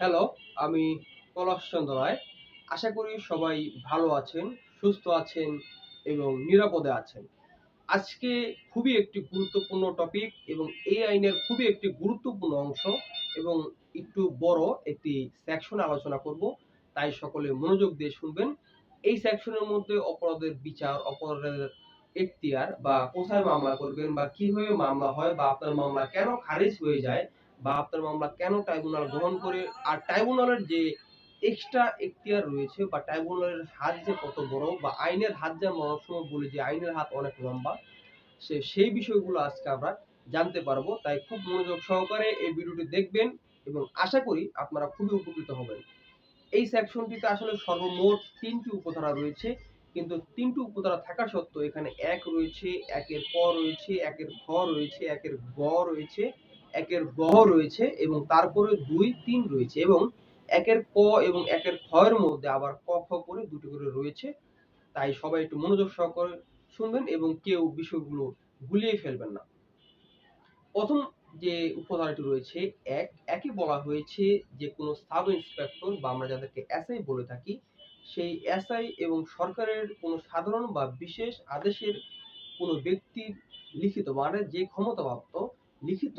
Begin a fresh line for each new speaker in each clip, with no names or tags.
Hello আমি পলাশ চন্দ্র রায়। আশা করি সবাই ভালো আছেন, সুস্থ আছেন এবং নিরাপদে আছেন। আজকে খুবই একটি গুরুত্বপূর্ণ টপিক এবং এই আইনের খুবই একটি গুরুত্বপূর্ণ অংশ এবং একটু বড় একটি সেকশন আলোচনা করব। তাই সকলে মনোযোগ দিয়ে শুনবেন। এই সেকশনের মধ্যে অপরাধের বিচার, অপরাধের এখতিয়ার বা কোথায় মামলা করবেন বা কীভাবে মামলা হয় বা আপনার মামলা কেন খারিজ হয়ে যায় বা আপনার মামলা কেন ট্রাইব্যুনাল গ্রহণ করে? আর ট্রাইব্যুনালের যে এক্সট্রা এখতিয়ার রয়েছে বা ট্রাইব্যুনালের হাত যে কত বড় বা আইনের হাত যে অনেক সময় বলি যে আইনের হাত অনেক লম্বা, সে, সেই বিষয়গুলো আজকে আমরা জানতে পারব। তাই খুব মনোযোগ সহকারে এই ভিডিওটি দেখবেন এবং আশা করি আপনারা খুবই উপকৃত হবেন। এই সেকশনটিতে আসলে সর্বমোট তিনটি উপধারা রয়েছে, কিন্তু তিনটি উপধারা থাকা সত্ত্বেও এখানে এক রয়েছে, একের ক রয়েছে, একের খ রয়েছে, একের গ রয়েছে। একের গ রয়েছে এবং তারপরে দুই, তিন রয়েছে এবং একের ক এবং একের খ এর মধ্যে আবার ক, খ করে দুটি করে রয়েছে। তাই সবাই একটু মনোযোগ সহকারে শুনবেন এবং কেউ বিষয়গুলো গুলিয়ে ফেলবেন না। প্রথম যে উপধারাটি রয়েছে এক একই বলা হয়েছে যে কোনো সাব ইন্সপেক্টর বা আমরা যাদেরকে এসআই বলে থাকি, সেই এসআই এবং সরকারের কোনো সাধারণ বা বিশেষ আদেশের কোনো ব্যক্তির লিখিত মানে যে ক্ষমতাপ্রাপ্ত লিখিত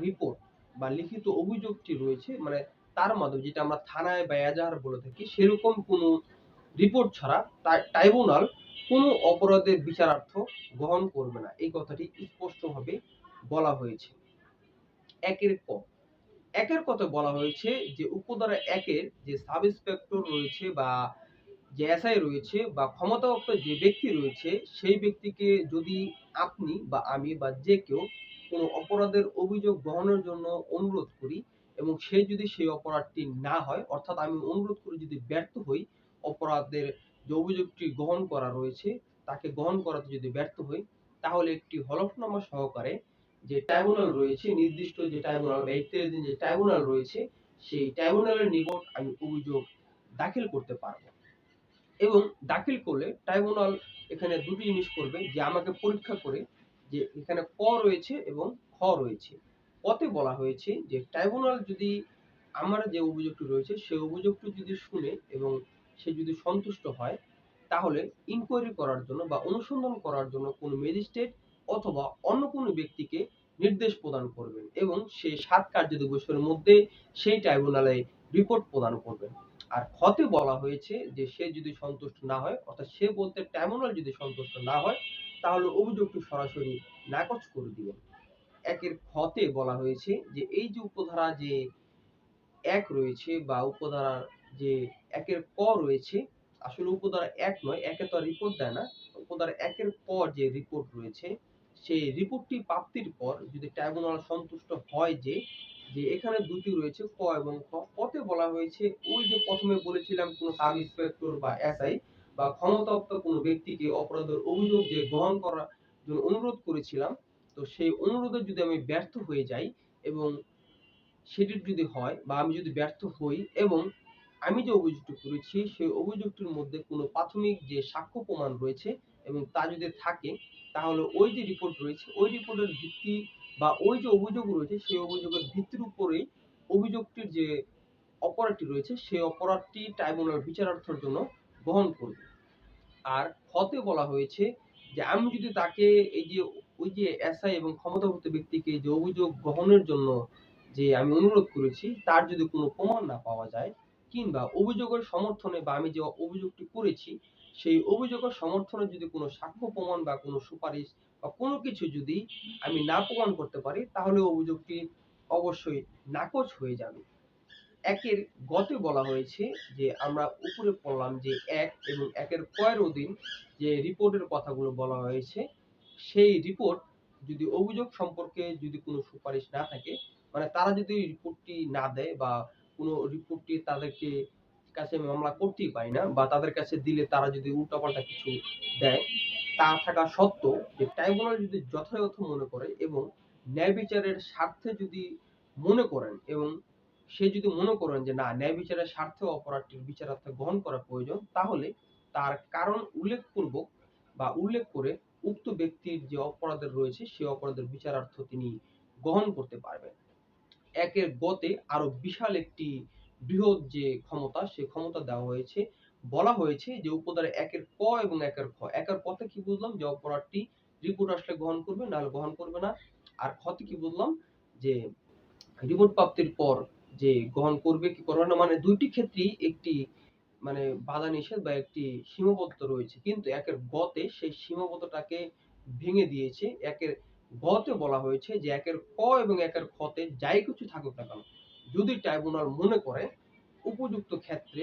রিপোর্ট বা লিখিত অভিযোগটি রয়েছে মানে তার মাধ্যমে যেটা আমরা থানায় বা এজাহার বলে থাকি, সেরকম কোনো রিপোর্ট ছাড়া ট্রাইব্যুনাল কোনো অপরাধের বিচারার্থ গ্রহণ করবে না। এই কথাটি স্পষ্টভাবে বলা হয়েছে। একের ক। একের কথা বলা হয়েছে যে, উপধারা একের যে সাব ইন্সপেক্টর রয়েছে বা যে এসআই রয়েছে বা ক্ষমতাপ্রাপ্ত যে ব্যক্তি রয়েছে, সেই ব্যক্তিকে যদি আপনি বা আমি বা যে কেউ কোনো অপরাধের অভিযোগ গ্রহণের জন্য অনুরোধ করি এবং সে যদি সেই অপরাধটি না হয়, অর্থাৎ আমি অনুরোধ করে যদি ব্যর্থ হই, অপরাধের যে অভিযোগটি গ্রহণ করা রয়েছে, তাকে গ্রহণ করাতে যদি ব্যর্থ হই, তাহলে একটি হলফনামা সহকারে যে ট্রাইব্যুনাল রয়েছে, নির্দিষ্ট যে ট্রাইব্যুনাল বা একত্রিশ যে ট্রাইব্যুনাল রয়েছে, সেই ট্রাইব্যুনালের নিকট আমি অভিযোগ দাখিল করতে পারব। এবং দাখিল করলে ট্রাইব্যুনাল এখানে দুটি জিনিস করবে, যে আমাকে পরীক্ষা করে যে এখানে ক রয়েছে এবং খ রয়েছে। কতে বলা হয়েছে যে ট্রাইব্যুনাল যদি আমার যে অভিযোগটি রয়েছে সেই অভিযোগটি যদি শুনে এবং সে যদি সন্তুষ্ট হয়, তাহলে ইনকোয়ারি করার জন্য বা অনুসন্ধান করার জন্য কোনো ম্যাজিস্ট্রেট অথবা অন্য কোনো ব্যক্তিকে নির্দেশ প্রদান করবেন এবং সে সাত কার্য দিবসের মধ্যে সেই ট্রাইব্যুনালে রিপোর্ট প্রদান করবেন। আর খতে বলা হয়েছে যে সে যদি সন্তুষ্ট না হয়, অর্থাৎ সে বলতে ট্রাইব্যুনাল যদি সন্তুষ্ট না হয় তাহলে অভিযোগটি সরাসরি নাকচ করে দিবেন একের খতে বলা হয়েছে যে, এই যে উপধারা যে এক রয়েছে বা উপধারা যে একের ক রয়েছে, আসলে উপধারা এক নয়, একে তো রিপোর্ট দেয় না। উপধারা একের পর যে রিপোর্ট রয়েছে, সেই রিপোর্টটি প্রাপ্তির পর যদি ট্রাইব্যুনাল সন্তুষ্ট হয় যে যে এখানে দুটি রয়েছে, ক এবং খ কতে বলা হয়েছে, ওই যে প্রথমে বলেছিলাম কোনো সাব ইন্সপেক্টর বা এসআই বা ক্ষমতাপ্রাপ্ত কোনো ব্যক্তিকে অপরাধের অভিযোগ যে গ্রহণ করার জন্য অনুরোধ করেছিলাম, তো সেই অনুরোধে যদি আমি ব্যর্থ হয়ে যাই এবং সেটির যদি হয় বা আমি যদি ব্যর্থ হই এবং আমি যে অভিযোগটি করেছি, সেই অভিযোগটির মধ্যে কোনো প্রাথমিক যে সাক্ষ্য প্রমাণ রয়েছে এবং তা যদি থাকে, তাহলে ওই যে রিপোর্ট রয়েছে, ওই রিপোর্টের ভিত্তি বা ওই যে অভিযোগ রয়েছে, সেই অভিযোগের ভিত্তির উপরেই অভিযোগটির যে অপরাধটি রয়েছে, সেই অপরাধটি ট্রাইব্যুনাল বিচারার্থের জন্য গ্রহণ করবে। আর খতে বলা হয়েছে যে, আমি যদি তাকে এই যে, ওই যে এসআই এবং ক্ষমতাভুক্ত ব্যক্তিকে যে অভিযোগ গ্রহণের জন্য যে আমি অনুরোধ করেছি, তার যদি কোনো প্রমাণ না পাওয়া যায় কিংবা অভিযোগের সমর্থনে বা আমি যে অভিযোগটি করেছি, সেই অভিযোগের সমর্থনে যদি কোনো সাক্ষ্য প্রমাণ বা কোনো সুপারিশ বা কোনো কিছু যদি আমি না প্রমাণ করতে পারি, তাহলে অভিযোগটি অবশ্যই নাকচ হয়ে যাবে। একের গতে বলা হয়েছে যে আমরা উপরে পড়লাম যে এক এবং একের কয়ের অধীন যে রিপোর্টের কথাগুলো বলা হয়েছে, সেই রিপোর্ট যদি অভিযোগ সম্পর্কে যদি কোনো সুপারিশ না থাকে মানে তারা যদি রিপোর্টটি না দেয় বা কোনো রিপোর্টটি তাদেরকে কাছে মামলা করতেই পারি না বা তাদের কাছে দিলে তারা যদি উল্টাপাল্টা কিছু দেয়, তা থাকা সত্ত্বেও যে ট্রাইব্যুনাল যদি যথাযথ মনে করে এবং ন্যায় বিচারের স্বার্থে যদি মনে করেন এবং সে যদি মনে করেন যে না, ন্যায় বিচারের স্বার্থে অপরাধটির বিচারার্থে গ্রহণ করা প্রয়োজন, তাহলে তার কারণ উল্লেখ উল্লেখপূর্বক বা উল্লেখ করে উক্ত ব্যক্তির যে অপরাধের রয়েছে, সে অপরাধের বিচারার্থ তিনি গ্রহণ করতে পারবেন। একের গতে আরও বিশাল একটি বৃহৎ যে ক্ষমতা, সে ক্ষমতা দেওয়া হয়েছে, বলা হয়েছে যে উপধারা একের ক এবং একের খ। একের কতে কি বুঝলাম? যে অপরাধটি রিপোর্ট আসলে গ্রহণ করবে নাহলে গ্রহণ করবে না। আর ক্ষতে কি বুঝলাম? যে রিপোর্ট প্রাপ্তির পর যে গ্রহণ করবে কি করবে না মানে দুইটি ক্ষেত্রেই একটি মানে বাধা নিষেধ বা একটি সীমাবদ্ধ রয়েছে। কিন্তু একের গতে সেই সীমাবদ্ধতাকে ভেঙে দিয়েছে। একের গতে বলা হয়েছে যে একের ক এবং একের খতে যাই কিছু থাকুক না কেন, যদি ট্রাইব্যুনাল মনে করে উপযুক্ত ক্ষেত্রে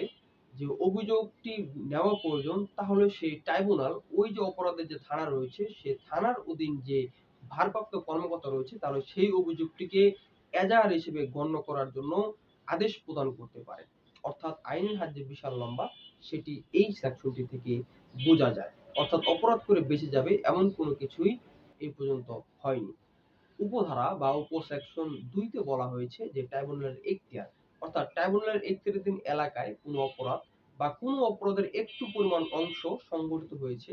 যে অভিযোগটি নেওয়া প্রয়োজন, তাহলে সেই ট্রাইব্যুনাল ওই যে অপরাধের যে থানা রয়েছে, সে থানার অধীন যে ভারপ্রাপ্ত কর্মকর্তা রয়েছে, তাহলে সেই অভিযোগটিকে এজাহার হিসেবে গণ্য করার জন্য আদেশ প্রদান করতে পারে। অর্থাৎ আইনের হাত যে বিশাল লম্বা, সেটি এই সেকশনটি থেকে বোঝা যায়। অর্থাৎ অপরাধ করে বেঁচে যাবে এমন কোনো কিছুই এই পর্যন্ত হয়নি। উপধারা বা উপসেকশন দুইতে বলা হয়েছে যে ট্রাইব্যুনালের এখতিয়ার, অর্থাৎ ট্রাইব্যুনালের এখতিয়ারাধীন এলাকায় কোনো অপরাধ বা কোনো অপরাধের একটু পরিমাণ অংশ সংঘটিত হয়েছে,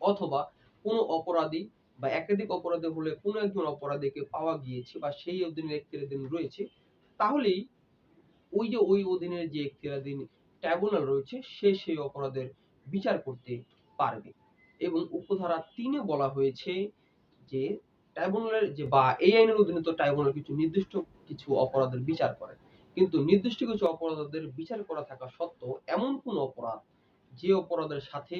অথবা কোনো অপরাধী বা একাধিক অপরাধী হলে কোনো একজন অপরাধীকে পাওয়া গিয়েছে বা সেই অধীনের এখতিয়ারাধীন রয়েছে, তাহলেই ওই যে ওই অধীনের যে এখতিয়ারাধীন ট্রাইব্যুনাল রয়েছে, সে সেই অপরাধের বিচার করতে পারবে। এবং উপধারা তিনে বলা হয়েছে যে ট্রাইব্যুনালের যে বা এই আইনের অধীনে তো ট্রাইব্যুনাল কিছু নির্দিষ্ট কিছু অপরাধের বিচার করে। কিন্তু নির্দিষ্ট কিছু অপরাধের বিচার করা থাকা সত্ত্বেও এমন কোন অপরাধ যে অপরাধের সাথে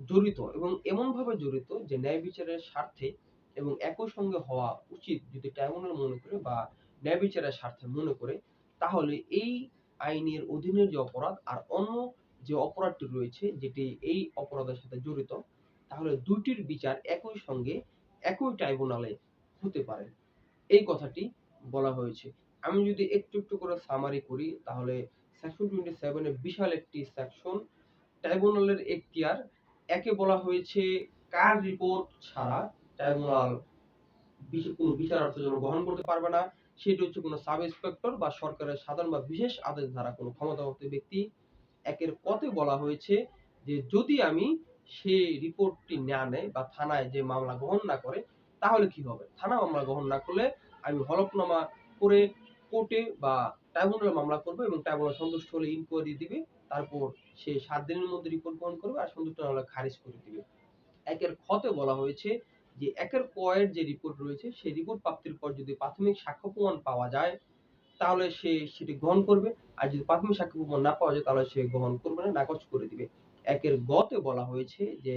জড়িত এবং এমন ভাবে জড়িত যে ন্যায় বিচারের স্বার্থে এবং একই সঙ্গে হওয়া উচিত যদি ট্রাইব্যুনাল মনে করে বা ন্যায় বিচারের স্বার্থে মনে করে, তাহলে এই আইনের অধীনে যে অপরাধ আর অন্য যে অপরাধটি রয়েছে যেটি এই অপরাধের সাথে জড়িত, তাহলে দুইটির বিচার একই সঙ্গে একই ট্রাইব্যুনালে হতে পারে। এই কথাটি বলা হয়েছে। আমি যদি একটু একটু করে সামারি করি, তাহলে সেকশন টোয়েন্টি সেভেনের বিশাল একটি সেকশন ট্রাইব্যুনালের এখতিয়ার একে বলা হয়েছে কার রিপোর্ট ছাড়া ট্রাইব্যুনাল কোনো বিচারার্থ যেন গ্রহণ করতে পারবে না, সেটি হচ্ছে কোনো সাব ইন্সপেক্টর বা সরকারের সাধারণ বা বিশেষ আদেশ দ্বারা কোনো ক্ষমতাপ্রাপ্ত ব্যক্তি। একের কতে বলা হয়েছে যে যদি আমি সেই রিপোর্টটি না নেয় বা থানায় যে মামলা গ্রহণ না করে, তাহলে কি হবে? থানা মামলা গ্রহণ না করলে আমি হলফনামা করে কোর্টে বা ট্রাইব্যুনালে মামলা করব এবং ট্রাইব্যুনাল সন্তুষ্ট হলে ইনকোয়ারি দিবে। তারপর সে সাত দিনের মধ্যে রিপোর্ট গ্রহণ করবে আর সন্তুষ্ট না হলে খারিজ করে দিবে। একের খতে বলা হয়েছে যে একের কয়ের যে রিপোর্ট রয়েছে, সেই রিপোর্ট প্রাপ্তির পর যদি প্রাথমিক সাক্ষ্য প্রমাণ পাওয়া যায়, তাহলে সে সেটি গ্রহণ করবে। আর যদি প্রাথমিক সাক্ষ্য প্রমাণ না পাওয়া যায়, তাহলে সে গ্রহণ করবে না, নাকচ করে দিবে। একের গতে বলা হয়েছে যে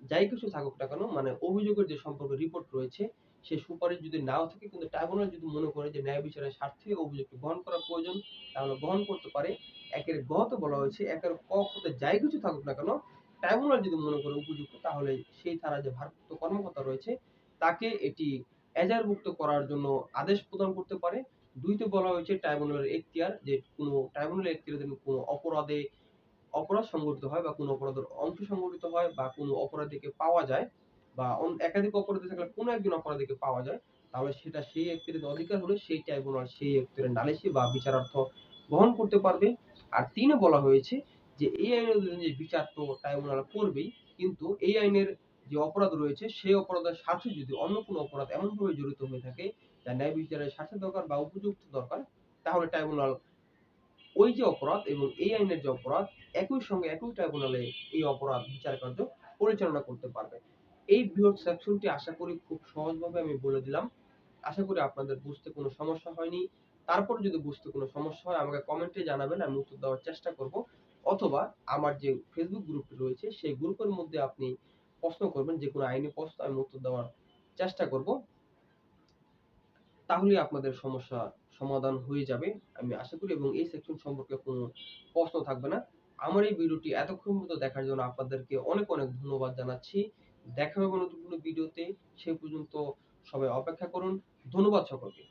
যাই কিছু থাকুক না কেন মানে অভিযোগের যে সম্পর্কে রিপোর্ট রয়েছে সে সুপারিশ যদি নাও থাকে, কিন্তু ট্রাইব্যুনাল যদি মনে করে যে ন্যায় বিচারের স্বার্থে অভিযোগটি গ্রহণ করা প্রয়োজন, তাহলে গ্রহণ করতে পারে। একের গতে বলা হয়েছে, একের ক হতে যাই কিছু থাকুক না কেন ট্রাইব্যুনাল যদি মনে করে উপযুক্ত, তাহলে সেই থানা যে ভারপ্রাপ্ত কর্মকর্তা রয়েছে, তাকে এটি এজারভুক্ত করার জন্য আদেশ প্রদান করতে পারে। দুইতে বলা হয়েছে ট্রাইব্যুনালের এখতিয়ার যে কোনো ট্রাইব্যুনালের এখতিয়ার কোনো অপরাধে অপরাধ সংঘটিত হয় বা কোনো অপরাধের অংশ সংঘটিত হয় বা কোনো অপরাধীকে পাওয়া যায় বা একাধিক অপরাধী থাকলে কোনো একজন অপরাধীকে পাওয়া যায়, তাহলে সেটা সেই এখতিয়ারের অধিকার হলে সেই ট্রাইব্যুনাল সেই এখতিয়ারের নালিশি বা বিচারার্থ গ্রহণ করতে পারবে। আর তিনে বলা হয়েছে যে, এই আইনের অধীনে যে বিচার তো ট্রাইব্যুনাল করবেই, কিন্তু এই আইনের যে অপরাধ রয়েছে, সেই অপরাধের সাথে যদি অন্য কোনো অপরাধ এমনভাবে জড়িত হয়ে থাকে যা ন্যায় বিচারের স্বার্থে দরকার বা উপযুক্ত দরকার, তাহলে ট্রাইব্যুনাল ওই যে অপরাধ এবং এই আইনের যে অপরাধ, একই সঙ্গে একই ট্রাইব্যুনালে এই অপরাধ বিচার কার্য পরিচালনা করতে পারবে। এই বৃহৎ সেকশনটি আশা করি খুব সহজভাবে আমি বলে দিলাম। আশা করি আপনাদের বুঝতে কোনো সমস্যা হয়নি। তারপর যদি বুঝতে কোনো সমস্যা হয়, আমাকে কমেন্টে জানাবেন, আমি উত্তর দেওয়ার চেষ্টা করব। অথবা আমার যে ফেসবুক গ্রুপটি রয়েছে, সেই গ্রুপের মধ্যে আপনি প্রশ্ন করবেন, যে কোনো আইনি প্রশ্ন, আমি উত্তর দেওয়ার চেষ্টা করব। তাহলে আপনাদের সমস্যা সমাধান হয়ে যাবে, আমি আশা করি। এবং এই সেকশন সম্পর্কে কোনো প্রশ্ন থাকবে না। আমার এই ভিডিওটি এতক্ষণ পর্যন্ত দেখার জন্য আপনাদেরকে অনেক অনেক ধন্যবাদ জানাচ্ছি। দেখা হবে নতুন কোনো ভিডিওতে সে পর্যন্ত সবাই অপেক্ষা করুন। ধন্যবাদ সকলকে।